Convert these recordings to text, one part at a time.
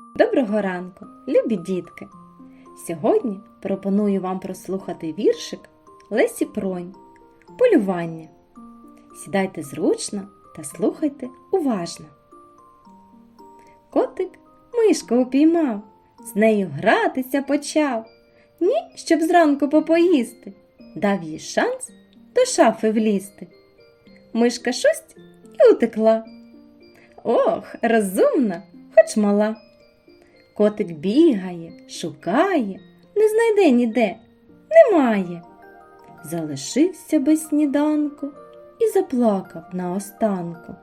Доброго ранку, любі дітки! Сьогодні пропоную вам прослухати віршик Лесі Пронь Полювання. Сідайте зручно та слухайте уважно. Котик мишку упіймав, з нею гратися почав. Ні, щоб зранку попоїсти, дав їй шанс до шафи влізти. Мишка шусть і утекла. Ох, розумна, хоч мала. Котик бігає, шукає, не знайде ніде, немає. Залишився без сніданку і заплакав наостанку.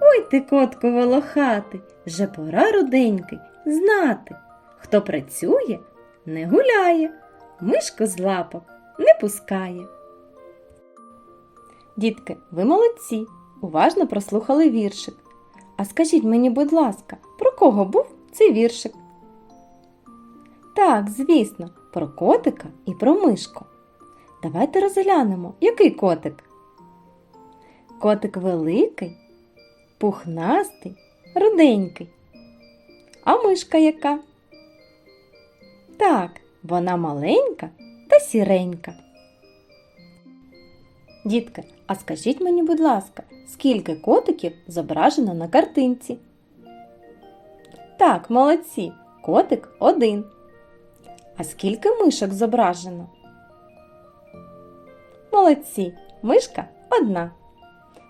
Ой ти, котку волохатий, вже пора руденький знати, хто працює, не гуляє, мишку з лапок не пускає. Дітки, ви молодці, уважно прослухали віршик. А скажіть мені, будь ласка, про кого був цей віршик? Так, звісно, про котика і про мишку. Давайте розглянемо, який котик. Котик великий, пухнастий, руденький. А мишка яка? Так, вона маленька та сіренька. Дітки, а скажіть мені, будь ласка, скільки котиків зображено на картинці? Так, молодці, котик один. А скільки мишок зображено? Молодці, мишка одна.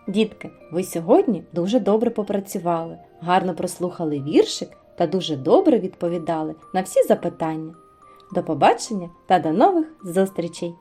Дітки, ви сьогодні дуже добре попрацювали, гарно прослухали віршик та дуже добре відповідали на всі запитання. До побачення та до нових зустрічей!